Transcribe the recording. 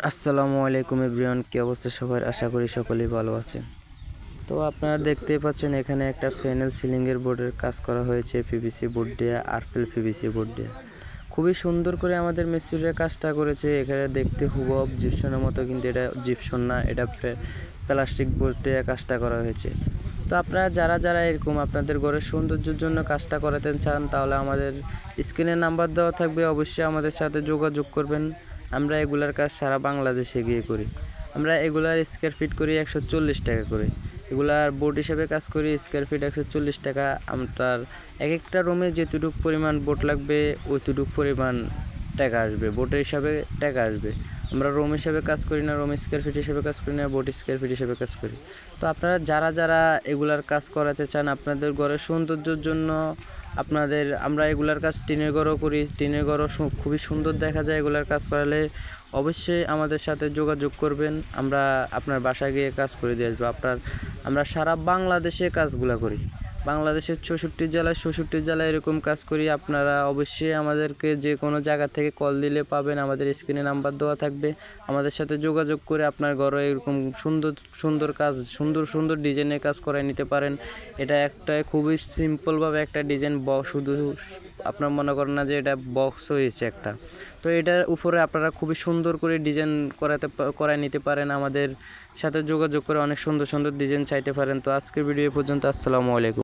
আসসালামু আলাইকুম এভরিওয়ান, কী অবস্থা সবার? আশা করি সকলেই ভালো আছেন। তো আপনারা দেখতেই পাচ্ছেন, এখানে একটা প্যানেল সিলিংয়ের বোর্ডের কাজ করা হয়েছে পিভিসি বোর্ড দিয়ে, আরফেল পিভিসি বোর্ড দিয়ে। খুবই সুন্দর করে আমাদের মিস্ত্রিরা কাজটা করেছে, এখানে দেখতে হুবব জিপসনের মতো, কিন্তু এটা জিপসন না, এটা প্লাস্টিক বোর্ড দিয়ে কাজটা করা হয়েছে। তো আপনারা যারা যারা এরকম আপনাদের ঘরের সৌন্দর্যের জন্য কাজটা করাতে চান, তাহলে আমাদের স্ক্রিনে নাম্বার দেওয়া থাকবে, অবশ্যই আমাদের সাথে যোগাযোগ করবেন। আমরা এগুলার কাজ সারা বাংলাদেশে গিয়ে করি। আমরা এগুলার স্কোয়ার ফিট করি একশো চল্লিশ টাকা করে। এগুলার বোর্ড হিসেবে কাজ করি স্কোয়ার ফিট একশো চল্লিশ টাকা। আপনার এক একটা রুমে যেটুকু পরিমাণ বোট লাগবে ওইটুকু পরিমাণ টাকা আসবে। বোটের হিসাবে টাকা আসবে। আমরা রুম হিসাবে কাজ করি না রুম স্কোয়ার ফিট হিসেবে কাজ করি না বোট স্কোয়ার ফিট হিসেবে কাজ করি। তো আপনারা যারা যারা এগুলার কাজ করাতে চান, আপনাদের ঘরের সৌন্দর্যের জন্য আপনাদের আমরা এগুলার কাজ টিনের ঘরও করি, টিনের ঘরও খুবই সুন্দর দেখা যায় এগুলার কাজ করালে। অবশ্যই আমাদের সাথে যোগাযোগ করবেন, আমরা আপনার বাসায় গিয়ে কাজ করে দিয়ে আসব। আপনার, আমরা সারা বাংলাদেশে কাজগুলা করি। বাংলাদেশের চৌষট্টি জেলায় চৌষট্টি জেলায় এরকম কাজ করি। আপনারা অবশ্যই আমাদেরকে যে কোনো জায়গা থেকে কল দিলে পাবেন। আমাদের স্ক্রিনে নাম্বার দেওয়া থাকবে। আমাদের সাথে যোগাযোগ করে আপনার ঘরে এরকম সুন্দর সুন্দর কাজ, সুন্দর সুন্দর ডিজাইনের কাজ করায় নিতে পারেন। এটা একটা খুবই সিম্পলভাবে একটা ডিজাইন ব, শুধু আপনার মনে করেন না যে এটা বক্স হয়েছে একটা। তো এটার উপরে আপনারা খুবই সুন্দর করে ডিজাইন করাতে করায় নিতে পারেন। আমাদের সাথে যোগাযোগ করে অনেক সুন্দর সুন্দর ডিজাইন চাইতে পারেন। তো আজকের ভিডিও পর্যন্ত। আসসালামু আলাইকুম।